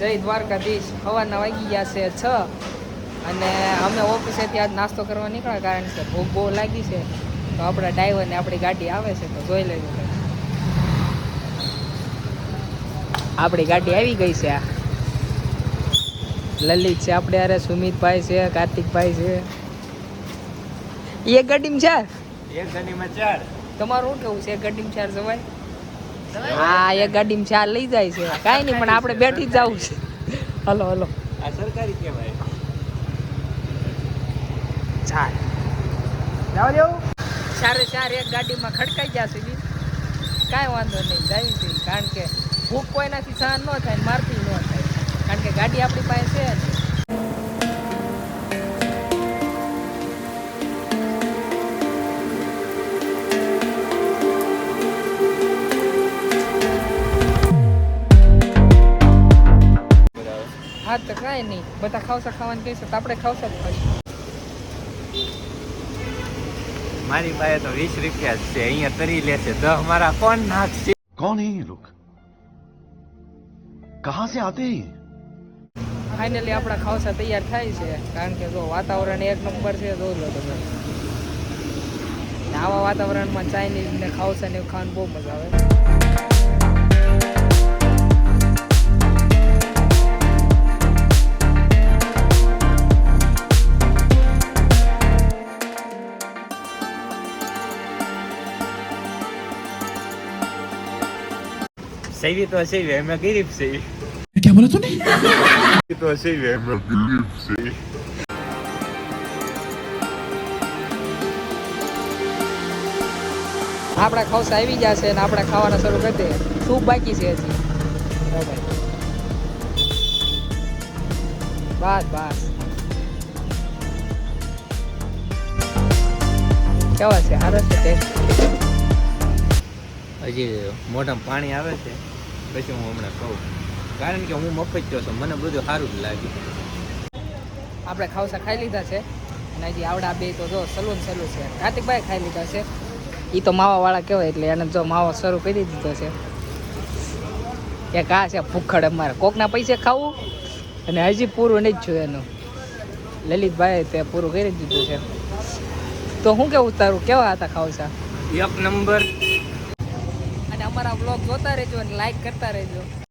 જય દ્વારકાધીશ. સવારના વાગી ગયા છે છ અને અમે ઓફિસેથી આજ નાસ્તો કરવા નીકળ્યા કારણ કે ભૂખ બહુ લાગી છે. તો આપણા ડ્રાઈવરને આપણી ગાડી આવે છે તો જોઈ લેજો. આપણી ગાડી આવી ગઈ છે આ. લલિત છે આપણે અરે સુમિતભાઈ છે કાર્તિકભાઈ છે. એક ગાડીમાં ચાર? એક ગાડીમાં ચાર. તમારું શું કેવું છે? એક ગાડીમાં ચાર જવાય? હા એક ગાડીમાં ચાર લઈ જાય છે. કાંઈ નહીં પણ આપણે બેઠી જ જવું છે. Hello hello. આ સરકારી કહેવાય. ચાલ. જાવ દેવું સારે ચાર એક ગાડીમાં ખડકાઈ ગયા સુધી બી. કાંઈ વાંધો નહીં જાય છે. કારણ કે ભૂખ કોઈનાથી સહન ન થાય મારતી ન થાય. કારણ કે ગાડી આપણી પાસે છે હા તો કાંઈ નહીં. બધા ખાવસા ખાવાની કહીશું તો આપણે ખાવસા જ ખાશું મારી પાસે તો વીસ રૂપિયા છે. અહીંયા તરી લેશે દહ મારા કોણ નાખશે કોણ હે લોક કહા સે આતે ફાઇનલી આપણા ખાવસા તૈયાર થાય છે. કારણ કે જો વાતાવરણ એક નંબર છે જો લો તમે. આવા વાતાવરણમાં ચાઇનીઝ ને ખાવસા ને ખાવાનું બહુ મજા આવે. સેવી તો સેવી અમે ગરીબ સેવી क्या बोला तूने તો સેવી અમે ગરીબ સેવી આપણા ખાવસા આવી ગયા છે અને આપણે ખાવાના શરૂ કરી દઈએ સૂપ બાકી છે હજી જો ભાઈ. બસ બસ કેવા છે સારા છે ટેસ્ટ હજી મોઢામાં પાણી આવે છે પછી હું હમણાં કહું. કારણ કે હું મફત છું મને બધું સારું જ લાગ્યું. આપણે ખાવસા ખાઈ લીધા છે. અને હજી આવડા બે તો જો સલૂન સલૂન છે. કાર્તિકભાઈ ખાઈ લીધા છે. એ તો માવાવાળા કહેવાય એટલે એને જો માવો શરૂ કરી દીધો છે. એક આ છે ભૂખડ અમારે. કોકના પૈસે ખાવું? અને હજી પૂરું નહીં જ છું એનું. લલિતભાઈ તે પૂરું કરી દીધું છે. તો હું કેવું તારું? કેવા હતા ખાવસા? એક નંબર અમારા બ્લોગ જોતા રહેજો અને લાઈક કરતા રહેજો.